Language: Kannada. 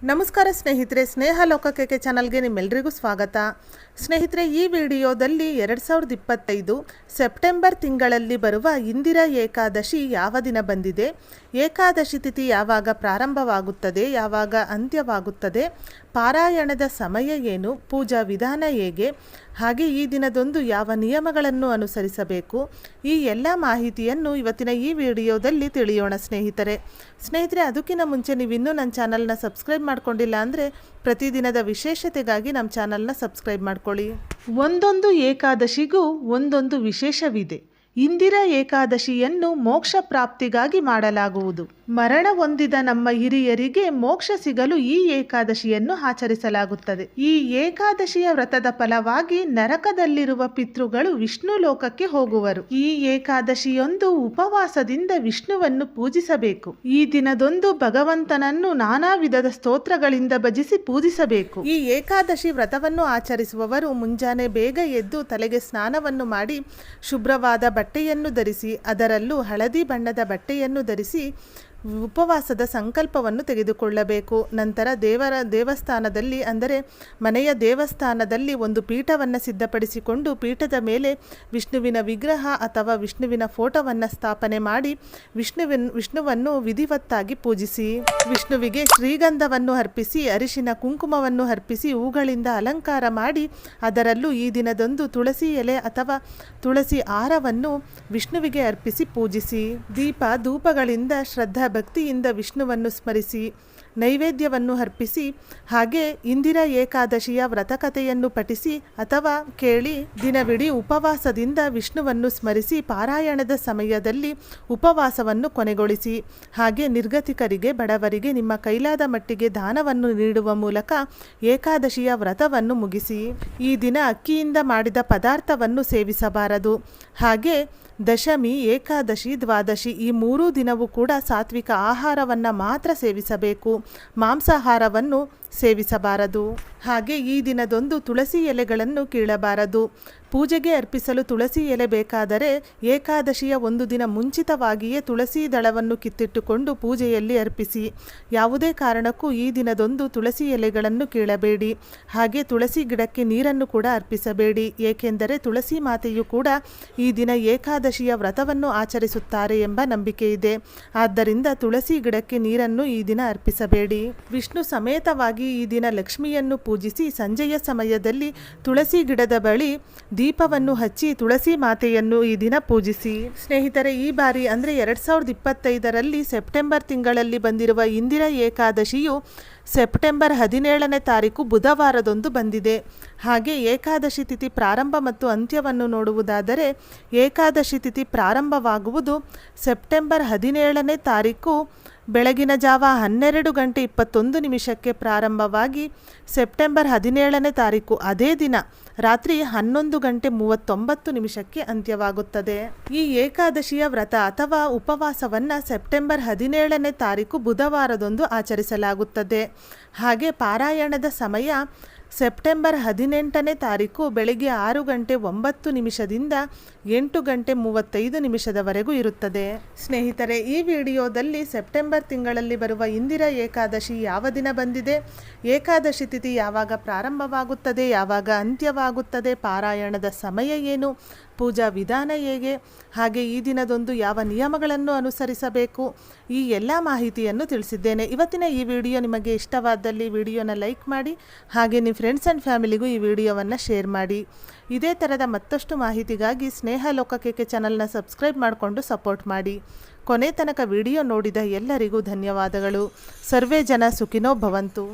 ನಮಸ್ಕಾರ ಸ್ನೇಹಿತರೆ, ಸ್ನೇಹ ಲೋಕಕ್ಕೆ ಚಾನಲ್ಗೆ ನಿಮ್ಮೆಲ್ಲರಿಗೂ ಸ್ವಾಗತ. ಸ್ನೇಹಿತರೆ, ಈ ವಿಡಿಯೋದಲ್ಲಿ ಎರಡು ಸಾವಿರದ ಇಪ್ಪತ್ತೈದು ಸೆಪ್ಟೆಂಬರ್ ತಿಂಗಳಲ್ಲಿ ಬರುವ ಇಂದಿರಾ ಏಕಾದಶಿ ಯಾವ ದಿನ ಬಂದಿದೆ, ಏಕಾದಶಿ ತಿಥಿ ಯಾವಾಗ ಪ್ರಾರಂಭವಾಗುತ್ತದೆ, ಯಾವಾಗ ಅಂತ್ಯವಾಗುತ್ತದೆ, ಪಾರಾಯಣದ ಸಮಯ ಏನು, ಪೂಜಾ ವಿಧಾನ ಹೇಗೆ, ಹಾಗೆ ಈ ದಿನದೊಂದು ಯಾವ ನಿಯಮಗಳನ್ನು ಅನುಸರಿಸಬೇಕು, ಈ ಎಲ್ಲ ಮಾಹಿತಿಯನ್ನು ಇವತ್ತಿನ ಈ ವಿಡಿಯೋದಲ್ಲಿ ತಿಳಿಯೋಣ ಸ್ನೇಹಿತರೆ. ಸ್ನೇಹಿತರೆ, ಅದಕ್ಕಿಂತ ಮುಂಚೆ ನೀವಿನ್ನೂ ನನ್ನ ಚಾನಲ್ನ ಸಬ್ಸ್ಕ್ರೈಬ್ ಮಾಡ್ಕೊಂಡಿಲ್ಲ ಅಂದರೆ ಪ್ರತಿದಿನದ ವಿಶೇಷತೆಗಾಗಿ ನಮ್ಮ ಚಾನಲ್ನ ಸಬ್ಸ್ಕ್ರೈಬ್ ಮಾಡ್ಕೊಳ್ಳಿ. ಒಂದೊಂದು ಏಕಾದಶಿಗೂ ಒಂದೊಂದು ವಿಶೇಷವಿದೆ. ಇಂದಿರಾ ಏಕಾದಶಿಯನ್ನು ಮೋಕ್ಷ ಪ್ರಾಪ್ತಿಗಾಗಿ ಮಾಡಲಾಗುವುದು. ಮರಣ ಹೊಂದಿದ ನಮ್ಮ ಹಿರಿಯರಿಗೆ ಮೋಕ್ಷ ಸಿಗಲು ಈ ಏಕಾದಶಿಯನ್ನು ಆಚರಿಸಲಾಗುತ್ತದೆ. ಈ ಏಕಾದಶಿಯ ವ್ರತದ ಫಲವಾಗಿ ನರಕದಲ್ಲಿರುವ ಪಿತೃಗಳು ವಿಷ್ಣು ಲೋಕಕ್ಕೆ ಹೋಗುವರು. ಈ ಏಕಾದಶಿಯೊಂದು ಉಪವಾಸದಿಂದ ವಿಷ್ಣುವನ್ನು ಪೂಜಿಸಬೇಕು. ಈ ದಿನದೊಂದು ಭಗವಂತನನ್ನು ನಾನಾ ವಿಧದ ಸ್ತೋತ್ರಗಳಿಂದ ಭಜಿಸಿ ಪೂಜಿಸಬೇಕು. ಈ ಏಕಾದಶಿ ವ್ರತವನ್ನು ಆಚರಿಸುವವರು ಮುಂಜಾನೆ ಬೇಗ ಎದ್ದು ತಲೆಗೆ ಸ್ನಾನವನ್ನು ಮಾಡಿ ಶುಭ್ರವಾದ ಬಟ್ಟೆಯನ್ನು ಧರಿಸಿ ಅದರಲ್ಲೂ ಹಳದಿ ಬಣ್ಣದ ಬಟ್ಟೆಯನ್ನು ಧರಿಸಿ ಉಪವಾಸದ ಸಂಕಲ್ಪವನ್ನು ತೆಗೆದುಕೊಳ್ಳಬೇಕು. ನಂತರ ದೇವರ ದೇವಸ್ಥಾನದಲ್ಲಿ, ಅಂದರೆ ಮನೆಯ ದೇವಸ್ಥಾನದಲ್ಲಿ ಒಂದು ಪೀಠವನ್ನು ಸಿದ್ಧಪಡಿಸಿಕೊಂಡು ಪೀಠದ ಮೇಲೆ ವಿಷ್ಣುವಿನ ವಿಗ್ರಹ ಅಥವಾ ವಿಷ್ಣುವಿನ ಫೋಟೋವನ್ನು ಸ್ಥಾಪನೆ ಮಾಡಿ ವಿಷ್ಣುವಿನ, ವಿಷ್ಣುವನ್ನು ವಿಧಿವತ್ತಾಗಿ ಪೂಜಿಸಿ. ವಿಷ್ಣುವಿಗೆ ಶ್ರೀಗಂಧವನ್ನು ಅರ್ಪಿಸಿ, ಅರಿಶಿನ ಕುಂಕುಮವನ್ನು ಅರ್ಪಿಸಿ, ಹೂಗಳಿಂದ ಅಲಂಕಾರ ಮಾಡಿ, ಅದರಲ್ಲೂ ಈ ದಿನದಂದು ತುಳಸಿ ಎಲೆ ಅಥವಾ ತುಳಸಿ ಆರವನ್ನು ವಿಷ್ಣುವಿಗೆ ಅರ್ಪಿಸಿ ಪೂಜಿಸಿ. ದೀಪ, ಧೂಪಗಳಿಂದ ಶ್ರದ್ಧಾ ಭಕ್ತಿಯಿಂದ ವಿಷ್ಣುವನ್ನು ಸ್ಮರಿಸಿ, ನೈವೇದ್ಯವನ್ನು ಅರ್ಪಿಸಿ, ಹಾಗೆ ಇಂದಿರಾ ಏಕಾದಶಿಯ ವ್ರತಕಥೆಯನ್ನು ಪಠಿಸಿ ಅಥವಾ ಕೇಳಿ ದಿನವಿಡೀ ಉಪವಾಸದಿಂದ ವಿಷ್ಣುವನ್ನು ಸ್ಮರಿಸಿ ಪಾರಾಯಣದ ಸಮಯದಲ್ಲಿ ಉಪವಾಸವನ್ನು ಕೊನೆಗೊಳಿಸಿ, ಹಾಗೆ ನಿರ್ಗತಿಕರಿಗೆ, ಬಡವರಿಗೆ, ನಿಮ್ಮ ಕೈಲಾದ ಮಟ್ಟಿಗೆ ದಾನವನ್ನು ನೀಡುವ ಮೂಲಕ ಏಕಾದಶಿಯ ವ್ರತವನ್ನು ಮುಗಿಸಿ, ಈ ದಿನ ಅಕ್ಕಿಯಿಂದ ಮಾಡಿದ ಪದಾರ್ಥವನ್ನು ಸೇವಿಸಬಾರದು. ಹಾಗೆ ದಶಮಿ ಏಕಾದಶಿ ದ್ವಾದಶಿ ಈ ಮೂರೂ ದಿನವೂ ಕೂಡ ಸಾತ್ವಿಕ ಆಹಾರವನ್ನು ಮಾತ್ರ ಸೇವಿಸಬೇಕು. ಮಾಂಸಾಹಾರವನ್ನು ಸೇವಿಸಬಾರದು. ಹಾಗೆ ಈ ದಿನದೊಂದು ತುಳಸಿ ಎಲೆಗಳನ್ನು ಕೀಳಬಾರದು. ಪೂಜೆಗೆ ಅರ್ಪಿಸಲು ತುಳಸಿ ಎಲೆ ಬೇಕಾದರೆ ಏಕಾದಶಿಯ ಒಂದು ದಿನ ಮುಂಚಿತವಾಗಿಯೇ ತುಳಸಿ ದಳವನ್ನು ಕಿತ್ತಿಟ್ಟುಕೊಂಡು ಪೂಜೆಯಲ್ಲಿ ಅರ್ಪಿಸಿ. ಯಾವುದೇ ಕಾರಣಕ್ಕೂ ಈ ದಿನದೊಂದು ತುಳಸಿ ಎಲೆಗಳನ್ನು ಕೀಳಬೇಡಿ. ಹಾಗೆ ತುಳಸಿ ಗಿಡಕ್ಕೆ ನೀರನ್ನು ಕೂಡ ಅರ್ಪಿಸಬೇಡಿ. ಏಕೆಂದರೆ ತುಳಸಿ ಮಾತೆಯು ಕೂಡ ಈ ದಿನ ಏಕಾದಶಿಯ ವ್ರತವನ್ನು ಆಚರಿಸುತ್ತಾರೆ ಎಂಬ ನಂಬಿಕೆ ಇದೆ ಆದ್ದರಿಂದ ತುಳಸಿ ಗಿಡಕ್ಕೆ ನೀರನ್ನು ಈ ದಿನ ಅರ್ಪಿಸಬೇಡಿ. ವಿಷ್ಣು ಸಮೇತವಾಗಿ ಈ ದಿನ ಲಕ್ಷ್ಮಿಯನ್ನು ಪೂಜಿಸಿ ಸಂಜೆಯ ಸಮಯದಲ್ಲಿ ತುಳಸಿ ಗಿಡದ ಬಳಿ ದೀಪವನ್ನು ಹಚ್ಚಿ ತುಳಸಿ ಮಾತೆಯನ್ನು ಈ ದಿನ ಪೂಜಿಸಿ. ಸ್ನೇಹಿತರೆ, ಈ ಬಾರಿ ಅಂದರೆ ಎರಡು ಸಾವಿರದ ಇಪ್ಪತ್ತೈದರಲ್ಲಿ ಸೆಪ್ಟೆಂಬರ್ ತಿಂಗಳಲ್ಲಿ ಬಂದಿರುವ ಇಂದಿರಾ ಏಕಾದಶಿಯು ಸೆಪ್ಟೆಂಬರ್ ಹದಿನೇಳನೇ ತಾರೀಕು ಬುಧವಾರದೊಂದು ಬಂದಿದೆ. ಹಾಗೆ ಏಕಾದಶಿ ತಿಥಿ ಪ್ರಾರಂಭ ಮತ್ತು ಅಂತ್ಯವನ್ನು ನೋಡುವುದಾದರೆ ಏಕಾದಶಿ ತಿಥಿ ಪ್ರಾರಂಭವಾಗುವುದು ಸೆಪ್ಟೆಂಬರ್ ಹದಿನೇಳನೇ ತಾರೀಕು ಬೆಳಗಿನ ಜಾವ ಹನ್ನೆರಡು ಗಂಟೆ ಇಪ್ಪತ್ತೊಂದು ನಿಮಿಷಕ್ಕೆ ಪ್ರಾರಂಭವಾಗಿ ಸೆಪ್ಟೆಂಬರ್ ಹದಿನೇಳನೇ ತಾರೀಕು ಅದೇ ದಿನ ರಾತ್ರಿ ಹನ್ನೊಂದು ಗಂಟೆ ಮೂವತ್ತೊಂಬತ್ತು ನಿಮಿಷಕ್ಕೆ ಅಂತ್ಯವಾಗುತ್ತದೆ. ಈ ಏಕಾದಶಿಯ ವ್ರತ ಅಥವಾ ಉಪವಾಸವನ್ನು ಸೆಪ್ಟೆಂಬರ್ ಹದಿನೇಳನೇ ತಾರೀಕು ಬುಧವಾರದೊಂದು ಆಚರಿಸಲಾಗುತ್ತದೆ. ಹಾಗೆ ಪಾರಾಯಣದ ಸಮಯ ಸೆಪ್ಟೆಂಬರ್ ಹದಿನೆಂಟನೇ ತಾರೀಕು ಬೆಳಗ್ಗೆ ಆರು ಗಂಟೆ ಒಂಬತ್ತು ನಿಮಿಷದಿಂದ ಎಂಟು ಗಂಟೆ ಮೂವತ್ತೈದು ನಿಮಿಷದವರೆಗೂ ಇರುತ್ತದೆ. ಸ್ನೇಹಿತರೆ, ಈ ವಿಡಿಯೋದಲ್ಲಿ ಸೆಪ್ಟೆಂಬರ್ ತಿಂಗಳಲ್ಲಿ ಬರುವ ಇಂದಿರಾ ಏಕಾದಶಿ ಯಾವ ದಿನ ಬಂದಿದೆ, ಏಕಾದಶಿ ತಿಥಿ ಯಾವಾಗ ಪ್ರಾರಂಭವಾಗುತ್ತದೆ, ಯಾವಾಗ ಅಂತ್ಯವಾಗುತ್ತದೆ, ಪಾರಾಯಣದ ಸಮಯ ಏನು ಪೂಜಾ ವಿಧಾನ ಹೇಗೆ? ಹಾಗೆ ಈ ದಿನದೊಂದು ಯಾವ ನಿಯಮಗಳನ್ನು ಅನುಸರಿಸಬೇಕು? ಈ ಎಲ್ಲ ಮಾಹಿತಿಯನ್ನು ತಿಳಿಸಿದ್ದೇನೆ. ಇವತ್ತಿನ ಈ ವಿಡಿಯೋ ನಿಮಗೆ ಇಷ್ಟವಾದಲ್ಲಿ ವಿಡಿಯೋನ ಲೈಕ್ ಮಾಡಿ, ಹಾಗೆ ನಿಮ್ಮ ಫ್ರೆಂಡ್ಸ್ ಆ್ಯಂಡ್ ಫ್ಯಾಮಿಲಿಗೂ ಈ ವಿಡಿಯೋವನ್ನು ಶೇರ್ ಮಾಡಿ. ಇದೇ ಥರದ ಮತ್ತಷ್ಟು ಮಾಹಿತಿಗಾಗಿ ಸ್ನೇಹ ಲೋಕಕ್ಕೆ ಚಾನಲ್ನ ಸಬ್ಸ್ಕ್ರೈಬ್ ಮಾಡಿಕೊಂಡು ಸಪೋರ್ಟ್ ಮಾಡಿ. ಕೊನೆ ತನಕ ವಿಡಿಯೋ ನೋಡಿದ ಎಲ್ಲರಿಗೂ ಧನ್ಯವಾದಗಳು. ಸರ್ವೇ ಜನ ಸುಖಿನೋ ಭವಂತು.